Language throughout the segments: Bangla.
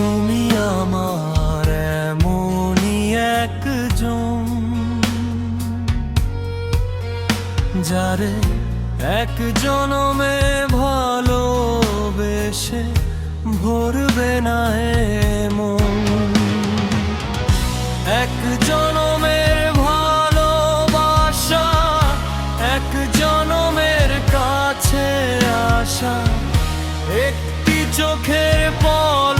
তুমি আমার এমনই একজন যারে এক জনমে ভালোবেসে ভরবে না মন এক জনমের ভালোবাসা, এক জনমের কাছে আসা, একটি চোখের পল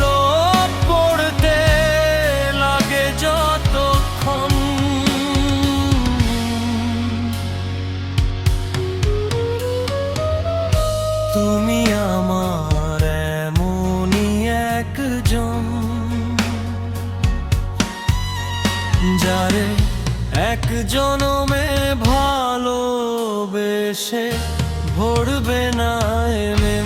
যারে এক জনমে ভালোবেসে ভরবে না এমে